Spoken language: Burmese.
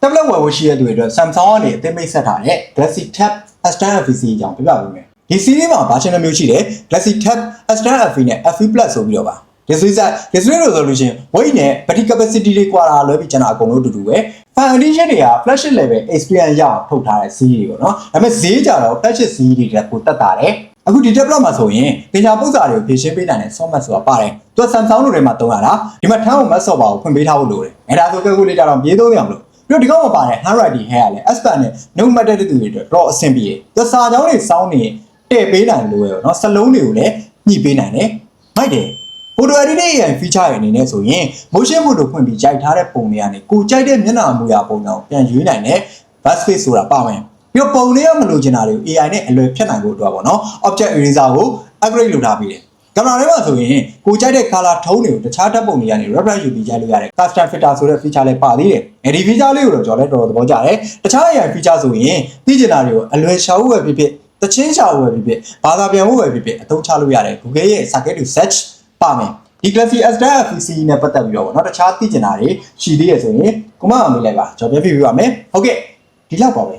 tablet ဝယ်ဖို့ရှိတဲ့သူတွေအတွက် Samsung ကနေအသင်းမိတ်ဆက်ထားတဲ့ Galaxy Tab S10 FE အကြောင်းပြပြပေးမယ်ဒီ series မှာ version တစ်မျိုးရှိတယ် Galaxy Tab S10 FE နဲ့ FE Plus ဆိုပြီးတော့ပါ display size display resolution weight နဲ့ battery capacity တွေကွာတာလွဲပြီးကျွန်တော်အကုန်လုံးအတူတူပဲ fan edition တွေက flagship level experience ရအောင်ထုတ်ထားတဲ့ series တွေပေါ့နော်ဒါပေမဲ့ဈေးကြတော့ flagship series တွေတက်ကိုတက်တာတယ်အခုဒီ tablet မှာဆိုရင်ပညာပုဒ်စာတွေကိုဖြည့်ရှင်းပေးနိုင်တဲ့ software ဆိုတာပါတယ်သူက Samsung တို့ထဲမှာသုံးရတာဒီမှာထမ်းအောင် Mac software ကိုဖွင့်ပေးထားဖို့လိုတယ်အဲဒါဆို calculator တော့ပြေးသုံးရအောင်လို့ ပြီးတော့ဒီကောင်မှာပါတယ် handwriting ဟဲ့ရလဲ S pen နဲ့ note မှတ်တဲ့သူတွေအတွက်တော့အဆင်ပြေတယ်သူစာကြောင်းတွေစောင်းနေတဲ့ပေးနိုင်လို့ရယ်နော်စလုံးတွေကိုလည်းညှိပေးနိုင်တယ်မိုက်တယ် photo editing AI feature တွေအနေနဲ့ဆိုရင် motion photo ဖွင့်ပြီးရိုက်ထားတဲ့ပုံတွေကနေကိုကြိုက်တဲ့မျက်နှာအမူအရာပုံစံကိုပြန်ရွေးနိုင်တဲ့ bus space ဆိုတာပါဝင်ပြီးတော့ပုံလေးကမလိုချင်တာတွေကို AI နဲ့အလွယ်ဖြတ်နိုင်ဖို့အတွက်ပေါ့နော် object eraser ကို upgrade လုပ်ထားပေးတယ် ကင်မရာထဲမှာဆိုရင်ကိုကြိုက်တဲ့ color tone တွေကိုတခြားဓာတ်ပုံတွေကနေ reference ယူပြီးရိုက်လို့ရတယ် custom filter ဆိုတဲ့ feature လည်းပါသေးတယ်အဲဒီ feature လေးကိုတော့ကျွန်တော်လည်းတော်တော်သဘောကျတယ်တခြား AI feature ဆိုရင်သိချင်တာတွေကိုအလွယ်ရှာဖို့ပဲဖြစ်ဖြစ်တချင်းရှာဖို့ပဲဖြစ်ဖြစ်ဘာသာပြန်ဖို့ပဲဖြစ်ဖြစ်အသုံးချလို့ရတယ် Google ရဲ့ circuit to search ပါမယ်ဒီ Galaxy S10 FEC နဲ့ပတ်သက်ပြီးတော့ဗောနော်တခြားသိချင်တာတွေရှိသေးရဆိုရင်ကိုမအောင်မေးလိုက်ပါကျွန်တော်ပြန်ပြပြပါမယ်ဟုတ်ကဲ့ဒီလောက်ပါပဲ